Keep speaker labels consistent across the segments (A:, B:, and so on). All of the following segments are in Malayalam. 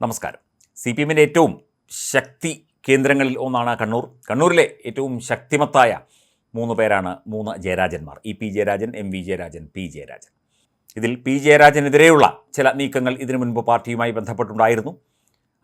A: നമസ്കാരം. സി പി എമ്മിന്റെ ഏറ്റവും ശക്തി കേന്ദ്രങ്ങളിൽ ഒന്നാണ് കണ്ണൂർ. കണ്ണൂരിലെ ഏറ്റവും ശക്തിമത്തായ മൂന്ന് പേരാണ് മൂന്ന് ജയരാജന്മാർ. E P Jayarajan M V Jayarajan P Jayarajan. ഇതിൽ പി ജയരാജനെതിരെയുള്ള ചില നീക്കങ്ങൾ ഇതിനു മുൻപ് പാർട്ടിയുമായി ബന്ധപ്പെട്ടുണ്ടായിരുന്നു.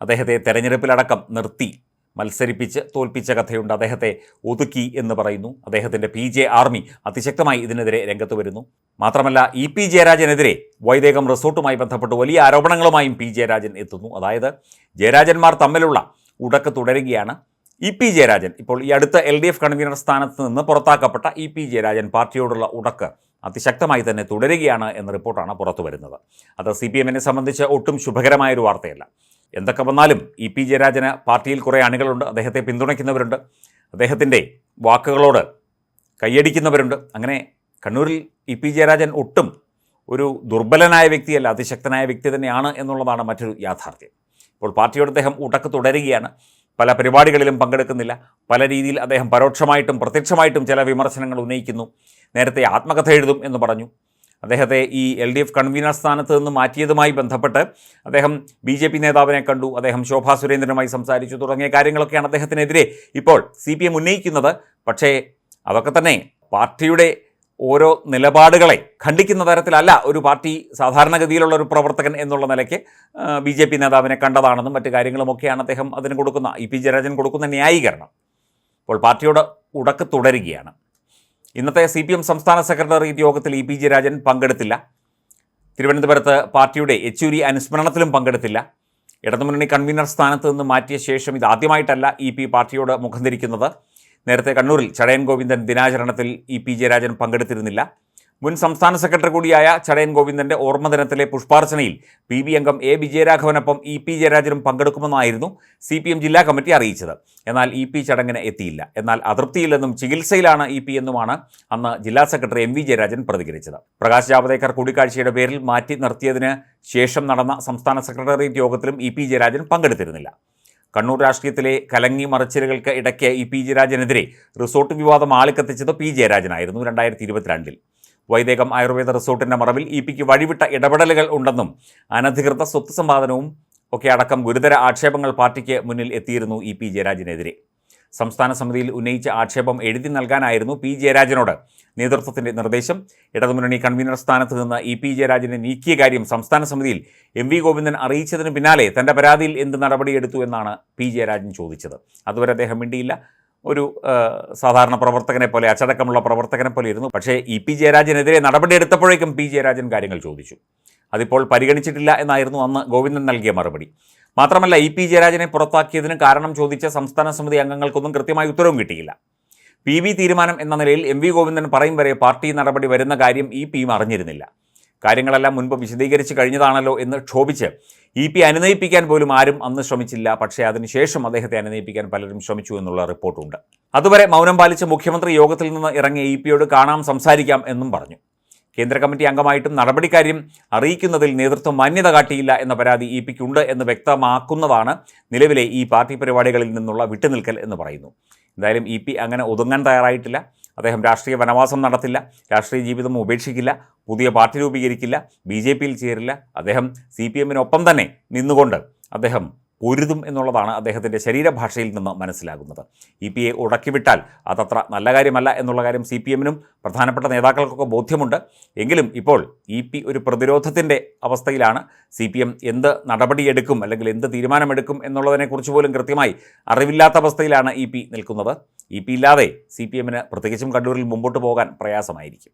A: അദ്ദേഹത്തെ തെരഞ്ഞെടുപ്പിലടക്കം നിർത്തി മത്സരിപ്പിച്ച് തോൽപ്പിച്ച കഥയുണ്ട്. അദ്ദേഹത്തെ ഒതുക്കി എന്ന് പറയുന്നു. അദ്ദേഹത്തിന്റെ പി ജെ ആർമി അതിശക്തമായി ഇതിനെതിരെ രംഗത്ത് വരുന്നു. മാത്രമല്ല ഇ പി ജയരാജനെതിരെ വൈദേകം റിസോർട്ടുമായി ബന്ധപ്പെട്ട് വലിയ ആരോപണങ്ങളുമായും പി ജയരാജൻ എത്തുന്നു. അതായത് ജയരാജന്മാർ തമ്മിലുള്ള ഉടക്ക് തുടരുകയാണ്. ഇ പി ജയരാജൻ ഇപ്പോൾ ഈ അടുത്ത എൽ ഡി എഫ് കൺവീനർ സ്ഥാനത്ത് നിന്ന് പുറത്താക്കപ്പെട്ട ഇ പി ജയരാജൻ പാർട്ടിയോടുള്ള ഉടക്ക് അതിശക്തമായി തന്നെ തുടരുകയാണ് എന്ന റിപ്പോർട്ടാണ് പുറത്തു വരുന്നത് അത് സി പി എമ്മിനെ സംബന്ധിച്ച് ഒട്ടും ശുഭകരമായൊരു വാർത്തയല്ല. എന്തൊക്കെ വന്നാലും ഇ പി ജയരാജന് പാർട്ടിയിൽ കുറേ അണികളുണ്ട് അദ്ദേഹത്തെ പിന്തുണയ്ക്കുന്നവരുണ്ട് അദ്ദേഹത്തിന്റെ വാക്കുകളോട് കൈയടിക്കുന്നവരുണ്ട് അങ്ങനെ കണ്ണൂരിൽ ഇ പി ജയരാജൻ ഒട്ടും ഒരു ദുർബലനായ വ്യക്തിയല്ല അതിശക്തനായ വ്യക്തി തന്നെയാണ് എന്നുള്ളതാണ് മറ്റൊരു യാഥാർത്ഥ്യം. ഇപ്പോൾ പാർട്ടിയോട് അദ്ദേഹം ഉടക്ക് തുടരുകയാണ്. പല പരിപാടികളിലും പങ്കെടുക്കുന്നില്ല. പല രീതിയിൽ അദ്ദേഹം പരോക്ഷമായിട്ടും പ്രത്യക്ഷമായിട്ടും ചില വിമർശനങ്ങൾ ഉന്നയിക്കുന്നു. നേരത്തെ ആത്മകഥ എഴുതും എന്ന് പറഞ്ഞു. അദ്ദേഹത്തെ ഈ എൽ ഡി എഫ് കൺവീനർ സ്ഥാനത്ത് നിന്ന് മാറ്റിയതുമായി ബന്ധപ്പെട്ട് അദ്ദേഹം ബി ജെ പി നേതാവിനെ കണ്ടു. അദ്ദേഹം ശോഭാ സുരേന്ദ്രനുമായി സംസാരിച്ചു. തുടങ്ങിയ കാര്യങ്ങളൊക്കെയാണ് അദ്ദേഹത്തിനെതിരെ ഇപ്പോൾ സി പി എം ഉന്നയിക്കുന്നത്. പക്ഷേ അതൊക്കെ തന്നെ പാർട്ടിയുടെ ഓരോ നിലപാടുകളെ ഖണ്ഡിക്കുന്ന തരത്തിലല്ല ഒരു പാർട്ടി സാധാരണഗതിയിലുള്ള ഒരു പ്രവർത്തകൻ എന്നുള്ള നിലയ്ക്ക് ബി ജെ പി നേതാവിനെ കണ്ടതാണെന്നും മറ്റു കാര്യങ്ങളുമൊക്കെയാണ് അദ്ദേഹം അതിന് കൊടുക്കുന്ന ഇ പി ജയരാജൻ കൊടുക്കുന്ന ന്യായീകരണം. അപ്പോൾ പാർട്ടിയുടെ ഉടക്ക് തുടരുകയാണ്. ഇന്നത്തെ സി പി എം സംസ്ഥാന സെക്രട്ടേറിയറ്റ് യോഗത്തിൽ ഇ പി ജയരാജൻ പങ്കെടുത്തില്ല. തിരുവനന്തപുരത്ത് പാർട്ടിയുടെ യെച്ചൂരി അനുസ്മരണത്തിലും പങ്കെടുത്തില്ല. ഇടതുമുന്നണി കൺവീനർ സ്ഥാനത്ത് നിന്ന് മാറ്റിയ ശേഷം ഇത് ആദ്യമായിട്ടല്ല ഇ പി പാർട്ടിയോട് മുഖം ധരിക്കുന്നത് നേരത്തെ കണ്ണൂരിൽ ചടയൻ ഗോവിന്ദൻ ദിനാചരണത്തിൽ ഇ പി ജയരാജൻ പങ്കെടുത്തിരുന്നില്ല. മുൻ സംസ്ഥാന സെക്രട്ടറി കൂടിയായ ചടയൻ ഗോവിന്ദന്റെ ഓർമ്മദിനത്തിലെ പുഷ്പാർച്ചനയിൽ പി ബി അംഗം എ വിജയരാഘവനൊപ്പം ഇ പി ജയരാജനും പങ്കെടുക്കുമെന്നായിരുന്നു സി പി എം ജില്ലാ കമ്മിറ്റി അറിയിച്ചത്. എന്നാൽ ഇ പി ചടങ്ങിന് എത്തിയില്ല. എന്നാൽ അതൃപ്തിയില്ലെന്നും ചികിത്സയിലാണ് ഇ പി എന്നുമാണ് അന്ന് ജില്ലാ സെക്രട്ടറി എം വി ജയരാജൻ പ്രതികരിച്ചത്. പ്രകാശ് ജാവദേക്കർ കൂടിക്കാഴ്ചയുടെ പേരിൽ മാറ്റി നിർത്തിയതിന് ശേഷം നടന്ന സംസ്ഥാന സെക്രട്ടേറിയറ്റ് യോഗത്തിലും ഇ പി ജയരാജൻ പങ്കെടുത്തിരുന്നില്ല. കണ്ണൂർ രാഷ്ട്രീയത്തിലെ കലങ്ങി മറച്ചിലുകൾക്ക് ഇടയ്ക്ക് ഇ പി ജയരാജനെതിരെ റിസോർട്ട് വിവാദം ആളിക്കത്തിച്ചത് പി ജയരാജനായിരുന്നു രണ്ടായിരത്തി ഇരുപത്തിരണ്ടിൽ. വൈദേകം ആയുർവേദ റിസോർട്ടിന്റെ മറവിൽ ഇ പിക്ക് വഴിവിട്ട ഇടപെടലുകൾ ഉണ്ടെന്നും അനധികൃത സ്വത്ത് സമ്പാദനവും ഒക്കെ അടക്കം ഗുരുതര ആക്ഷേപങ്ങൾ പാർട്ടിക്ക് മുന്നിൽ എത്തിയിരുന്നു ഇ പി ജയരാജനെതിരെ. സംസ്ഥാന സമിതിയിൽ ഉന്നയിച്ച ആക്ഷേപം എഴുതി നൽകാനായിരുന്നു പി ജയരാജനോട് നേതൃത്വത്തിന്റെ നിർദ്ദേശം. ഇടതുമുന്നണി കൺവീനർ സ്ഥാനത്ത് നിന്ന് ഇ പി ജയരാജനെ നീക്കിയ കാര്യം സംസ്ഥാന സമിതിയിൽ എം വി ഗോവിന്ദൻ അറിയിച്ചതിന് പിന്നാലെ തന്റെ പരാതിയിൽ എന്ത് നടപടിയെടുത്തു എന്നാണ് പി ജയരാജൻ ചോദിച്ചത്. അതുവരെ അദ്ദേഹം മിണ്ടിയില്ല. ഒരു സാധാരണ പ്രവർത്തകനെ പോലെ അച്ചടക്കമുള്ള പ്രവർത്തകനെ പോലെ ഇരുന്നു. പക്ഷേ ഇ പി ജയരാജനെതിരെ നടപടിയെടുത്തപ്പോഴേക്കും പി ജയരാജൻ കാര്യങ്ങൾ ചോദിച്ചു. അതിപ്പോൾ പരിഗണിച്ചിട്ടില്ല എന്നായിരുന്നു അന്ന് ഗോവിന്ദൻ നൽകിയ മറുപടി. മാത്രമല്ല ഇ പി ജയരാജനെ പുറത്താക്കിയതിന് കാരണം ചോദിച്ച സംസ്ഥാന സമിതി അംഗങ്ങൾക്കൊന്നും കൃത്യമായ ഉത്തരവും കിട്ടിയില്ല. പി വി തീരുമാനം എന്ന നിലയിൽ എം വി ഗോവിന്ദൻ പറയും വരെ പാർട്ടി നടപടി വരുന്ന കാര്യം ഇ പിയും അറിഞ്ഞിരുന്നില്ല. കാര്യങ്ങളെല്ലാം മുൻപ് വിശദീകരിച്ച് കഴിഞ്ഞതാണല്ലോ എന്ന് ക്ഷോഭിച്ച് ഇ പി അനുനയിപ്പിക്കാൻ പോലും ആരും അന്ന് ശ്രമിച്ചില്ല. പക്ഷേ അതിനുശേഷം അദ്ദേഹത്തെ അനുനയിപ്പിക്കാൻ പലരും ശ്രമിച്ചു എന്നുള്ള റിപ്പോർട്ടുണ്ട്. അതുവരെ മൗനം പാലിച്ച മുഖ്യമന്ത്രി യോഗത്തിൽ നിന്ന് ഇറങ്ങിയ ഇ പിയോട് കാണാം സംസാരിക്കാം എന്നും പറഞ്ഞു. കേന്ദ്ര കമ്മിറ്റി അംഗമായിട്ടും നടപടിക്കാര്യം അറിയിക്കുന്നതിൽ നേതൃത്വം മാന്യത കാട്ടിയില്ല എന്ന പരാതി ഇ പിക്കുണ്ട് എന്ന് വ്യക്തമാക്കുന്നതാണ് നിലവിലെ ഈ പാർട്ടി പരിപാടികളിൽ നിന്നുള്ള വിട്ടുനിൽക്കൽ എന്ന് പറയുന്നു. എന്തായാലും ഇ പി അങ്ങനെ ഒതുങ്ങാൻ തയ്യാറായിട്ടില്ല. അദ്ദേഹം രാഷ്ട്രീയ വനവാസം നടത്തില്ല രാഷ്ട്രീയ ജീവിതം ഉപേക്ഷിക്കില്ല പുതിയ പാർട്ടി രൂപീകരിക്കില്ല ബി ജെ പിയിൽ ചേരില്ല. അദ്ദേഹം സി പി എമ്മിനൊപ്പം തന്നെ നിന്നുകൊണ്ട് അദ്ദേഹം പൊരുതും എന്നുള്ളതാണ് അദ്ദേഹത്തിന്റെ ശരീരഭാഷയിൽ നിന്ന് മനസ്സിലാകുന്നത്. ഇ പി എ ഉടക്കിവിട്ടാൽ അതത്ര നല്ല കാര്യമല്ല എന്നുള്ള കാര്യം സി പി എമ്മിനും പ്രധാനപ്പെട്ട നേതാക്കൾക്കൊക്കെ ബോധ്യമുണ്ട്. എങ്കിലും ഇപ്പോൾ ഇ പി ഒരു പ്രതിരോധത്തിന്റെ അവസ്ഥയിലാണ്. സി പി എം എന്ത് നടപടിയെടുക്കും അല്ലെങ്കിൽ എന്ത് തീരുമാനമെടുക്കും എന്നുള്ളതിനെക്കുറിച്ച് പോലും കൃത്യമായി അറിവില്ലാത്ത അവസ്ഥയിലാണ് ഇ പി നിൽക്കുന്നത്. ഇ പി ഇല്ലാതെ സി പി എമ്മിന് പ്രത്യേകിച്ചും കണ്ണൂരിൽ മുമ്പോട്ട് പോകാൻ പ്രയാസമായിരിക്കും.